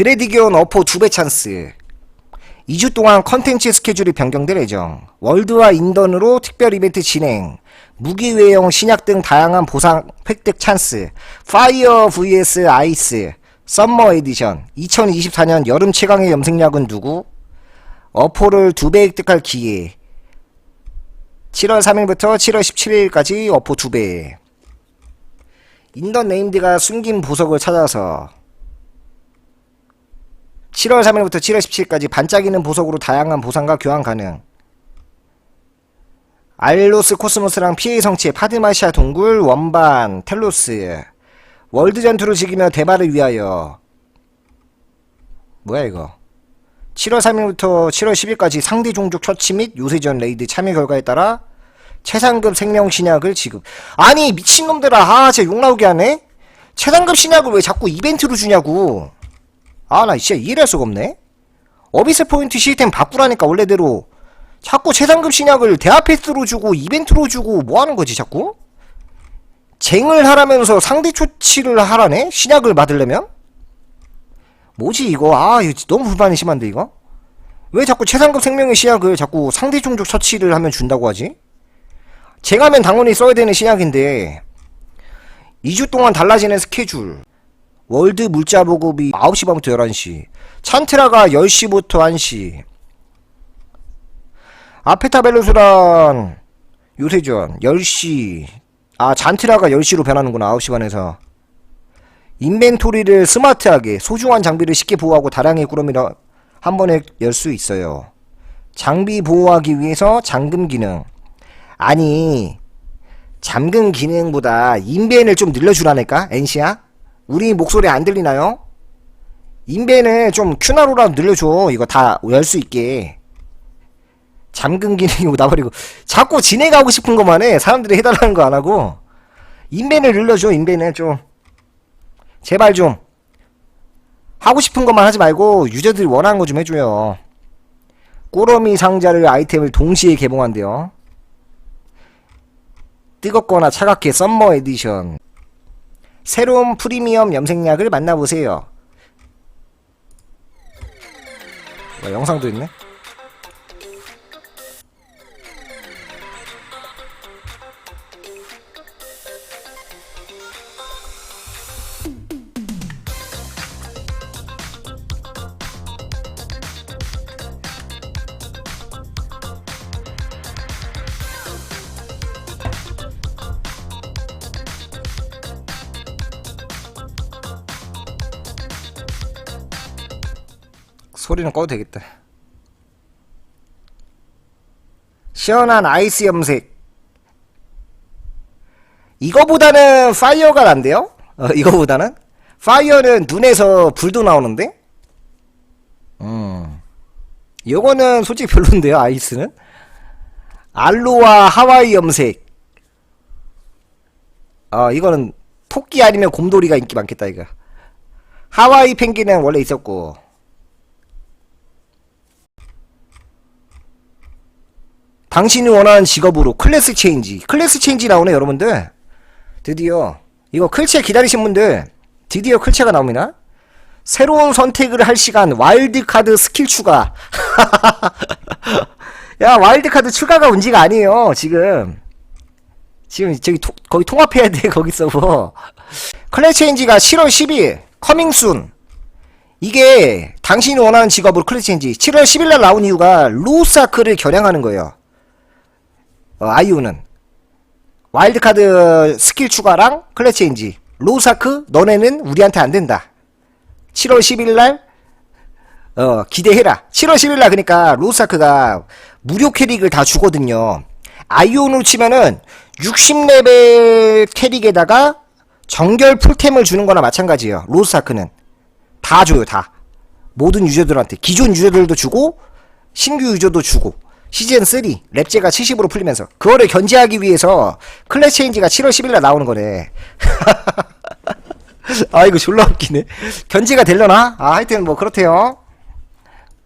드레디기온 어포 2배 찬스. 2주 동안 컨텐츠 스케줄이 변경될 예정. 월드와 인던으로 특별 이벤트 진행. 무기 외형 신약 등 다양한 보상 획득 찬스. 파이어 vs 아이스 썸머 에디션 2024년 여름 최강의 염색약은 누구? 어포를 2배 획득할 기회. 7월 3일부터 7월 17일까지 어포 2배. 인던 네임드가 숨긴 보석을 찾아서 7월 3일부터 7월 17일까지 반짝이는 보석으로 다양한 보상과 교환 가능. 알로스 코스모스랑 피해 성체 파드마시아 동굴 원반 텔로스. 월드 전투를 즐기며 대마를 위하여. 뭐야 이거? 7월 3일부터 7월 10일까지 상대 종족 처치 및 요새전 레이드 참여 결과에 따라 최상급 생명 신약을 지급. 아니 미친놈들아. 아 진짜 욕 나오게 하네? 최상급 신약을 왜 자꾸 이벤트로 주냐고 아, 나 진짜 이해할 수가 없네? 어비스 포인트 시스템 바꾸라니까, 원래대로. 자꾸 최상급 신약을 대화 패스로 주고, 이벤트로 주고, 뭐 하는 거지, 자꾸? 쟁을 하라면서 상대 조치를 하라네? 신약을 받으려면? 뭐지, 이거? 아, 이거 너무 불만이 심한데, 이거? 왜 자꾸 최상급 생명의 신약을 자꾸 상대 종족 처치를 하면 준다고 하지? 쟁하면 당연히 써야 되는 신약인데, 2주 동안 달라지는 스케줄. 월드 물자 보급이 9시 반부터 11시. 찬트라가 10시부터 1시. 아페타 벨로스란 요새전 10시. 아, 잔트라가 10시로 변하는구나. 9시 반에서. 인벤토리를 스마트하게 소중한 장비를 쉽게 보호하고 다량의 꾸러미를 한 번에 열 수 있어요. 장비 보호하기 위해서 잠금 기능. 아니, 잠금 기능보다 인벤을 좀 늘려주라니까? NC야? 우리 목소리 안 들리나요? 인벤을 좀 큐나로라도 늘려줘. 이거 다 열 수 있게. 잠금 기능이 나버리고 자꾸 진행하고 싶은 것만 해. 사람들이 해달라는 거 안 하고 인벤을 늘려줘. 인벤을 좀 제발 좀 하고 싶은 것만 하지 말고 유저들이 원하는 거 좀 해줘요. 꾸러미 상자를 아이템을 동시에 개봉한대요. 뜨겁거나 차갑게 썸머 에디션 새로운 프리미엄 염색약을 만나보세요. 와, 영상도 있네. 소리는 꺼도 되겠다. 시원한 아이스 염색. 이거보다는 파이어가 난데요? 어, 이거보다는? 파이어는 눈에서 불도 나오는데? 음. 요거는 솔직히 별론데요, 아이스는? 알로와 하와이 염색. 어, 이거는 토끼 아니면 곰돌이가 인기 많겠다, 이거. 하와이 펭귄은 원래 있었고. 당신이 원하는 직업으로 클래스 체인지 클래스 체인지 나오네 여러분들. 드디어. 이거 클체 기다리신 분들 드디어 클체가 나옵니다. 새로운 선택을 할 시간 와일드카드 스킬 추가. 야 와일드카드 추가가 문제가 아니에요 지금. 지금 저기 토, 거기 통합해야 돼 거기 서버 클래스 체인지가 7월 10일 커밍순 이게 당신이 원하는 직업으로 클래스 체인지 7월 10일날 나온 이유가 로사크를 겨냥하는 거예요. 어, 아이유는 와일드카드 스킬 추가랑 클래스 체인지. 로사크 너네는 우리한테 안 된다. 7월 10일 날 어 기대해라. 7월 10일 날 그니까 로사크가 무료 캐릭을 다 주거든요. 아이오로 치면은 60레벨 캐릭에다가 정결 풀템을 주는 거나 마찬가지예요. 로사크는. 다 줘요 다. 모든 유저들한테. 기존 유저들도 주고 신규 유저도 주고 시즌 3 랩제가 70으로 풀리면서 그거를 견제하기 위해서 클래스 체인지가 7월 10일날 나오는 거네. 아 이거 졸라 웃기네. 견제가 되려나? 아 하여튼 뭐 그렇대요